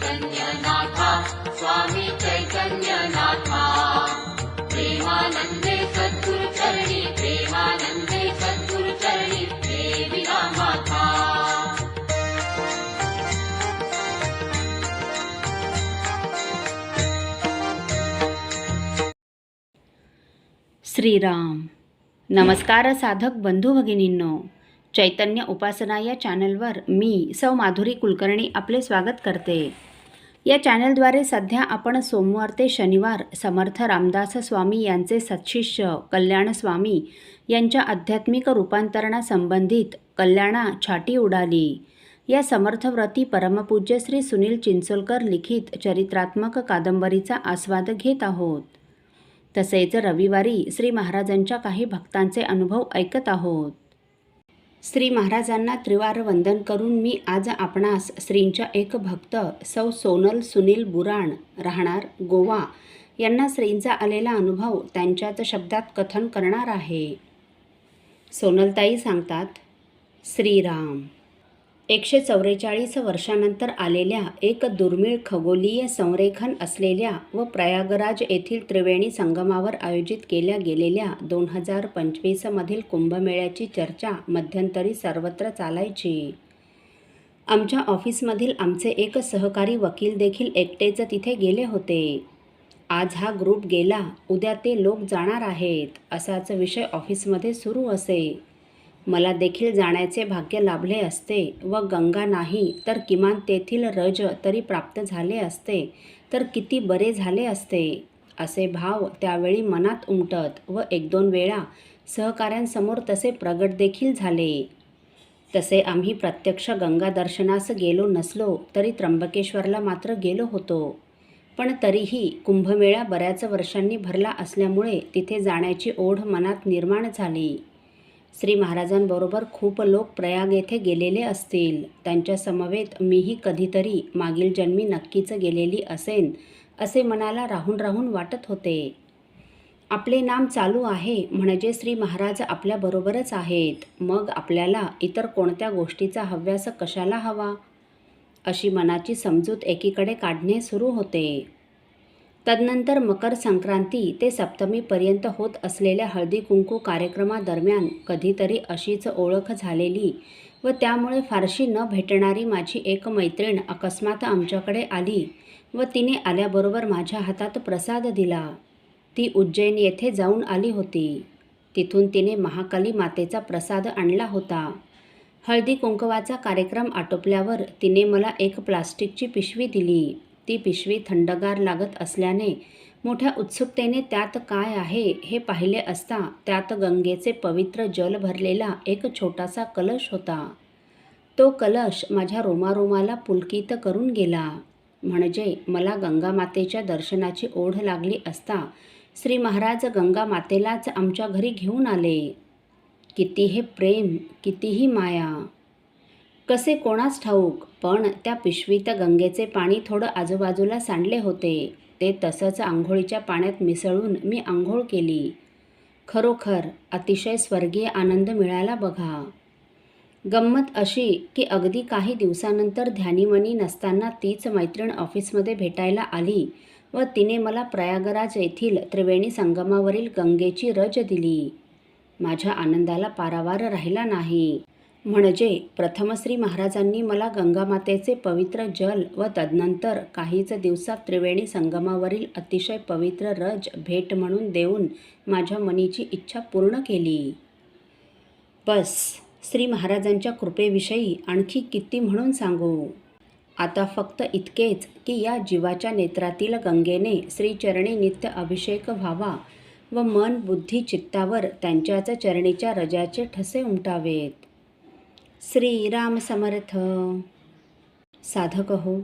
चैतन्यनाथा स्वामी चैतन्यनाथा। प्रेमानन्दे सद्गुरुचरणी प्रेमानन्दे सद्गुरुचरणी माता श्रीराम। नमस्कार साधक बंधू भगिनींनो। चैतन्य उपासना या चॅनलवर मी सौ माधुरी कुलकर्णी आपले स्वागत करते. या चॅनलद्वारे सध्या आपण सोमवार ते शनिवार समर्थ रामदास स्वामी यांचे सत्शिष्य कल्याण स्वामी यांच्या आध्यात्मिक रूपांतरणासंबंधित कल्याणा छाटी उडाली. या समर्थव्रती परमपूज्य श्री सुनील चिंचोलकर लिखित चरित्रात्मक कादंबरीचा आस्वाद घेत आहोत. तसेच रविवारी श्री महाराजांच्या काही भक्तांचे अनुभव ऐकत आहोत. श्री महाराजांना त्रिवार वंदन करून मी आज आपणास श्रींच्या एक भक्त सौ सोनल सुनील बुराण राहणार गोवा. यांना श्रींचा आलेला अनुभव त्यांच्याच शब्दात कथन करणार आहे. सोनलताई सांगतात श्रीराम. एकशे चौवेचाळीस वर्षानंतर आलेल्या एक दुर्मिळ खगोलीय संरेखन असलेल्या व प्रयागराज येथील त्रिवेणी संगमावर आयोजित केल्या गेलेल्या दोन हजार पंचवीसमधील कुंभमेळ्याची चर्चा मध्यंतरी सर्वत्र चालायची. आमच्या ऑफिसमधील आमचे एक सहकारी वकील देखील एकटेच तिथे गेले होते. आज हा ग्रुप गेला उद्या ते लोक जाणार आहेत असाच विषय ऑफिसमध्ये सुरू असे. मला देखील जाण्याचे भाग्य लाभले असते व गंगा नाही तर किमान तेथील रज तरी प्राप्त झाले असते तर किती बरे झाले असते? असे भाव त्यावेळी मनात उमटत व एक दोन वेळा सहकाऱ्यांसमोर तसे प्रगट देखील झाले. तसे आम्ही प्रत्यक्ष गंगा दर्शनास गेलो नसलो तरी त्र्यंबकेश्वरला मात्र गेलो होतो. पण तरीही कुंभमेळा बऱ्याच वर्षांनी भरला असल्यामुळे तिथे जाण्याची ओढ मनात निर्माण झाली. श्री महाराजांबरोबर खूप लोक प्रयाग येथे गेलेले असतील. त्यांच्या समवेत मीही कधीतरी मागील जन्मी नक्कीच गेलेली असेन असे मनाला राहून राहून वाटत होते. आपले नाम चालू आहे म्हणजे श्री महाराज आपल्याबरोबरच आहेत. मग आपल्याला इतर कोणत्या गोष्टीचा हव्यास कशाला हवा? अशी मनाची समजूत एकीकडे काढणे सुरू होते. तदनंतर मकर संक्रांती ते सप्तमीपर्यंत होत असलेल्या हळदी कुंकू कार्यक्रमादरम्यान कधीतरी अशीच ओळख झालेली व त्यामुळे फारशी न भेटणारी माझी एक मैत्रीण अकस्मात आमच्याकडे आली व तिने आल्याबरोबर माझ्या हातात प्रसाद दिला. ती उज्जैन येथे जाऊन आली होती. तिथून तिने महाकाली मातेचा प्रसाद आणला होता. हळदी कुंकवाचा कार्यक्रम आटोपल्यावर तिने मला एक प्लास्टिकची पिशवी दिली. ती पिशवी थंडगार लागत असल्याने मोठ्या उत्सुकतेने त्यात काय आहे हे पाहिले असता त्यात गंगेचे पवित्र जल भरलेला एक छोटासा कलश होता. तो कलश माझ्या रोमारोमाला पुलकित करून गेला. म्हणजे मला गंगामातेच्या दर्शनाची ओढ लागली असता श्री महाराज गंगामातेलाच आमच्या घरी घेऊन आले. किती हे प्रेम कितीही माया कसे कोणास ठाऊक पण त्या पिशवीत गंगेचे पाणी थोडं आजूबाजूला सांडले होते. ते तसंच आंघोळीच्या पाण्यात मिसळून मी आंघोळ केली. खरोखर अतिशय स्वर्गीय आनंद मिळाला बघा. गंमत अशी की अगदी काही दिवसानंतर ध्यानीमनी नसताना तीच मैत्रीण ऑफिसमध्ये भेटायला आली व तिने मला प्रयागराज येथील त्रिवेणी संगमावरील गंगेची रज दिली. माझ्या आनंदाला पारावार राहिला नाही. म्हणजे प्रथम श्री महाराजांनी मला गंगामातेचे पवित्र जल व तदनंतर काहीच दिवसात त्रिवेणी संगमावरील अतिशय पवित्र रज भेट म्हणून देऊन माझ्या मनीची इच्छा पूर्ण केली. बस श्री महाराजांच्या कृपेविषयी आणखी किती म्हणून सांगू? आता फक्त इतकेच की या जीवाच्या नेत्रातील गंगेने श्रीचरणी नित्य अभिषेक व्हावा व मन बुद्धी चित्तावर त्यांच्याच चरणीच्या रजाचे ठसे उमटावेत. श्रीराम समर्थ। साधक हो।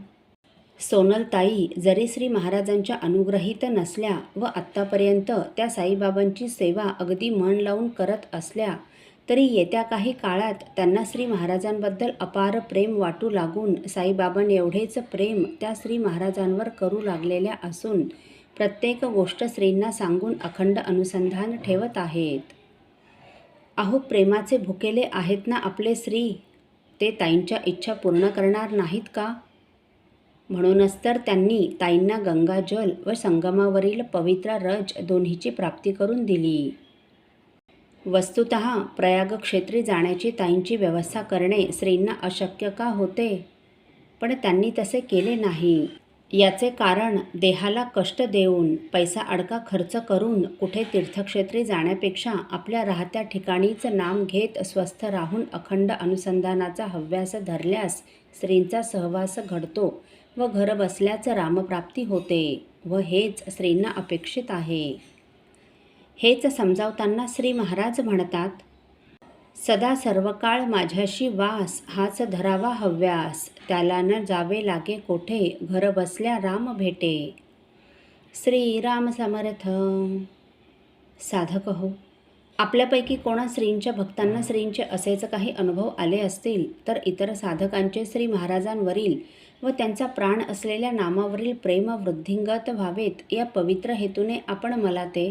सोनलताई जरी श्री महाराजांच्या अनुग्रहित नसल्या व आत्तापर्यंत त्या साईबाबांची सेवा अगदी मन लावून करत असल्या तरी येत्या काही काळात त्यांना श्री महाराजांबद्दल अपार प्रेम वाटू लागून साईबाबां एवढेच प्रेम त्या श्री महाराजांवर करू लागलेल्या असून प्रत्येक गोष्ट श्रींना सांगून अखंड अनुसंधान ठेवत आहेत. अहो प्रेमाचे भुकेले आहेत ना आपले श्री ते ताईंच्या इच्छा पूर्ण करणार नाहीत का? म्हणूनच तर त्यांनी ताईंना गंगाजल व संगमावरील पवित्र रज दोन्हीची प्राप्ती करून दिली. वस्तुत प्रयागक्षेत्री जाण्याची ताईंची व्यवस्था करणे श्रींना अशक्य का होते? पण त्यांनी तसे केले नाही. याचे कारण देहाला कष्ट देऊन पैसा अडका खर्च करून कुठे तीर्थक्षेत्री जाण्यापेक्षा आपल्या राहत्या ठिकाणीच नाम घेत स्वस्थ राहून अखंड अनुसंधानाचा हव्यास धरल्यास स्त्रींचा सहवास घडतो व घर बसल्याच रामप्राप्ती होते व हेच स्त्रींना अपेक्षित आहे. हेच समजावताना श्री महाराज म्हणतात सदा सर्वकाळ माझ्याशी वास हाच धरावा हव्यास. त्याला न जावे लागे कोठे घर बसल्या राम भेटे. श्रीराम समर्थ. साधक हो. आपल्यापैकी कोणा श्रींच्या भक्तांना श्रींचे असेच काही अनुभव आले असतील तर इतर साधकांचे श्री महाराजांवरील व त्यांचा प्राण असलेल्या नामावरील प्रेम वृद्धिंगत व्हावेत या पवित्र हेतूने आपण मला ते